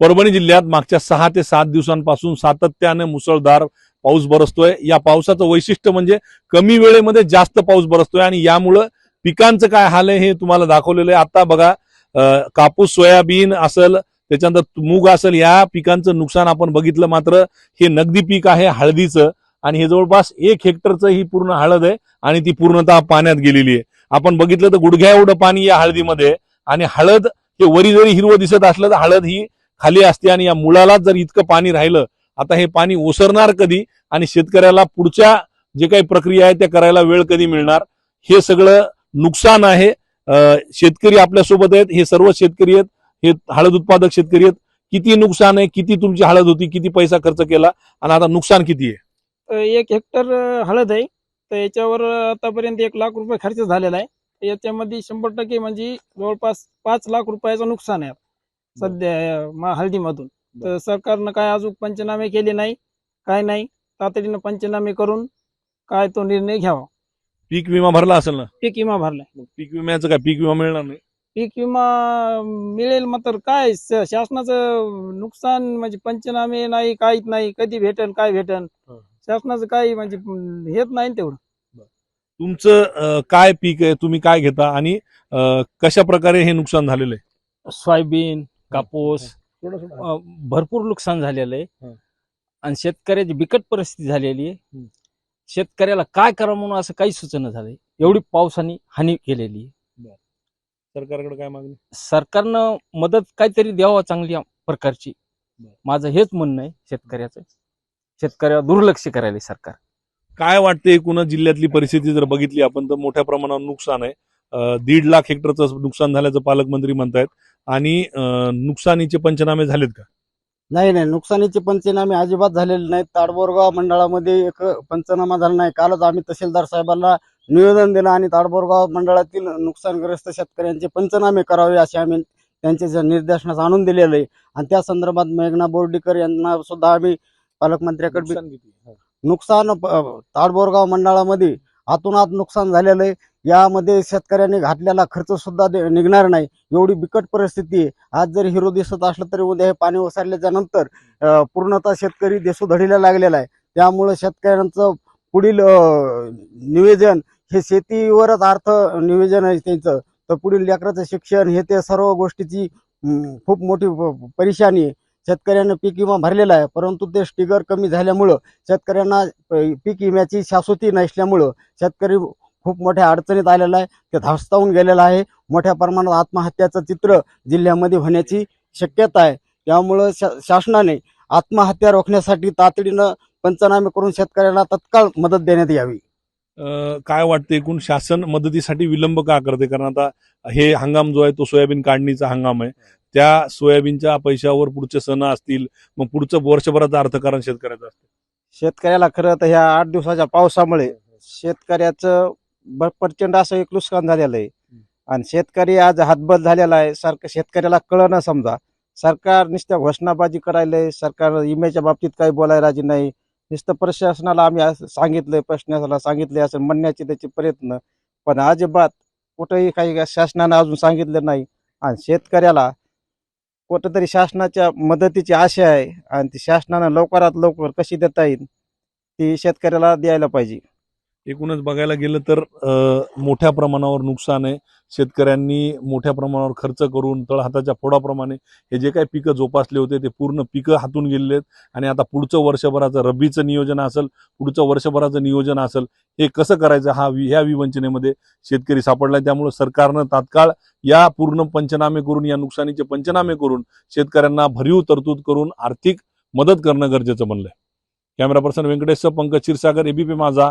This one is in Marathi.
परभणी जिल्ह्यात मागच्या सहा ते सात दिवसांपासून सातत्याने मुसळधार पाऊस बरसतोय. या पावसाचं वैशिष्ट्य म्हणजे कमी वेळेमध्ये जास्त पाऊस बरसतोय आणि यामुळं पिकांचं काय हाल आहे हे तुम्हाला दाखवलेलं आहे. आता बघा कापूस सोयाबीन असेल त्याच्यानंतर मूग असेल या पिकांचं नुकसान आपण बघितलं मात्र हे नगदी पीक आहे हळदीचं आणि हे जवळपास एक हेक्टरचं ही पूर्ण हळद आहे आणि ती पूर्णतः पाण्यात गेलेली आहे. आपण बघितलं तर गुडघ्या एवढं पाणी या हळदीमध्ये आणि हळद हे वरी जरी हिरवं दिसत असलं तर हळद ही खाली असते आणि या मुळाला जर इतकं पाणी राहिलं आता हे पाणी ओसरणार कधी आणि शेतकऱ्याला पुढच्या जे काही प्रक्रिया आहे त्या करायला वेळ कधी मिळणार? हे सगळं नुकसान आहे. शेतकरी आपल्यासोबत आहेत. हे सर्व शेतकरी आहेत. हे हळद उत्पादक शेतकरी आहेत. किती नुकसान आहे? किती तुमची हळद होती? किती पैसा खर्च केला? आणि आता नुकसान किती आहे? एक हेक्टर हळद आहे. तर याच्यावर आतापर्यंत एक लाख रुपये खर्च झालेला आहे. याच्यामध्ये शंभर टक्के म्हणजे जवळपास पाच लाख रुपयाचं नुकसान आहे सध्या मा- हळदीमधून. तर सरकारनं काय अजून पंचनामे केले नाही काय नाही तातडीनं पंचनामे करून काय तो निर्णय घ्यावा. पीक विमा भरला असेल ना? पीक विमा भरलाय. मग पीक विम्याचं काय? पीक विमा मिळणार नाही? पीक विमा मिळेल मात्र काय? शासनाचं नुकसान म्हणजे पंचनामे नाही काहीच नाही. कधी भेटन काय भेटन? हं. शासनाचं काही म्हणजे हेच नाही ना तेवढं. तुमचं अं, काय पीक आहे? तुम्ही काय घेता? आणि अं, कशा प्रकारे हे नुकसान झालेलं आहे? सोयाबीन कापूस अ, भरपूर नुकसान झालेलं आहे. हं. आणि शेतकऱ्याची बिकट परिस्थिती झालेली आहे. हं. शेतकऱ्याला काय करावं म्हणून असं काही सुचना झालंय एवढी पावसाने हानी केलेली आहे. सरकारकडे काय मागणी? सरकारनं मदत काहीतरी द्यावं चांगली प्रकारची. बरं. माझं हेच म्हणणं आहे शेतकऱ्याचं. शेतकऱ्यावर दुर्लक्ष करायला सरकार. काय वाटते एकूणच जिल्ह्यातली परिस्थिती जर बघितली आपण तर मोठ्या प्रमाणावर नुकसान आहे. दीड लाख हेक्टरचं नुकसान झाल्याचं पालकमंत्री म्हणतायत. आणि नुकसानीचे पंचनामे झालेत का? नाही नाही नुकसानीचे पंचनामे अजिबात झालेले नाहीत. ताडबोरगाव मंडळामध्ये एक पंचनामा झाला नाही. कालच आम्ही तहसीलदार साहेबांना निवेदन दिलं आणि ताडबोरगाव मंडळातील नुकसानग्रस्त शेतकऱ्यांचे पंचनामे करावे असे आम्ही त्यांच्या ज्या निर्देशनास आणून दिलेलं आहे. आणि त्या संदर्भात मेघना बोर्डीकर यांना सुद्धा आम्ही पालकमंत्र्याकडे नुकसान? हो. ताडबोरगाव मंडळामध्ये आतोनात नुकसान झालेलं आहे. यामध्ये शेतकऱ्यांनी घातलेला खर्च सुद्धा दे- निघणार नाही. एवढी बिकट परिस्थिती आहे. आज जर हिरो दिसत असलं तरी उद्या हे पाणी ओसरल्याच्या नंतर पूर्णतः शेतकरी देसूधडीला लागलेला आहे. त्यामुळं शेतकऱ्यांचं पुढील निवेदन नियोजन हे शेतीवरच अर्थ नियोजन आहे त्यांचं. तर पुढील लेकराचं शिक्षण हे ते सर्व गोष्टीची खूप मोठी प- परेशानी आहे. शेतकऱ्यांना पीक विमा भरलेला आहे परंतु ते स्टिगर कमी झाल्यामुळं शेतकऱ्यांना पीक विम्याची शाश्वती नसल्यामुळं शेतकरी खूप मोठ्या अडचणीत आलेला आहे ते धास्तावून गेलेला आहे. मोठ्या प्रमाणात आत्महत्याचं चित्र जिल्ह्यामध्ये होण्याची शक्यता आहे. त्यामुळं शा शासनाने आत्महत्या रोखण्यासाठी तातडीनं पंचनामे करून शेतकऱ्यांना तत्काळ मदत देण्यात यावी. अं, काय वाटतं एकूण शासन मदतीसाठी विलंब का करते? कारण आता हे हंगाम जो आहे तो सोयाबीन काढणीचा हंगाम आहे. त्या सोयाबीनच्या पैशावर पुढचे सण असतील मग पुढचं वर्षभराचं अर्थकारण शेतकऱ्याचं असतं. शेतकऱ्याला खरं तर ह्या आठ दिवसाच्या पावसामुळे शेतकऱ्याचं ब- प्रचंड असं एक नुकसान झालेलं आहे. आणि शेतकरी आज हातबल झालेला आहे. सारखं शेतकऱ्याला कळणं समजा. सरकार नुसत्या घोषणाबाजी करायलंय. सरकार इमेच्या बाबतीत काही बोलायला राजी नाही. नुसतं प्रशासनाला आम्ही असं सांगितलंय प्रशासनाला सांगितले असं म्हणण्याचे त्याचे प्रयत्न. पण अजिबात कुठंही काही शासनानं अजून सांगितलं नाही. आणि शेतकऱ्याला कुठंतरी शासनाच्या मदतीची आशा आहे आणि ती शासनानं लवकरात लवकर कशी देता येईल ती शेतकऱ्याला द्यायला पाहिजे. एकूणच बघायला गेलं तर मोठ्या प्रमाणावर नुकसान आहे. शेतकऱ्यांनी मोठ्या प्रमाणावर खर्च करून तळहाताच्या फोडाप्रमाणे हे जे काही पिकं जोपासले होते ते पूर्ण पिकं हातून गेलेले आहेत. आणि आता पुढचं वर्षभराचं रब्बीचं नियोजन असेल पुढचं वर्षभराचं नियोजन असेल हे कसं करायचं हा वि- ह्या विवंचनेमध्ये शेतकरी सापडलाय. त्यामुळे सरकारनं तात्काळ या पूर्ण पंचनामे करून या नुकसानीचे पंचनामे करून शेतकऱ्यांना भरीव तरतूद करून आर्थिक मदत करणं गरजेचं बनलंय. कॅमेरा पर्सन व्यंकटेशचं पंकज क्षीरसागर एबीपी माझा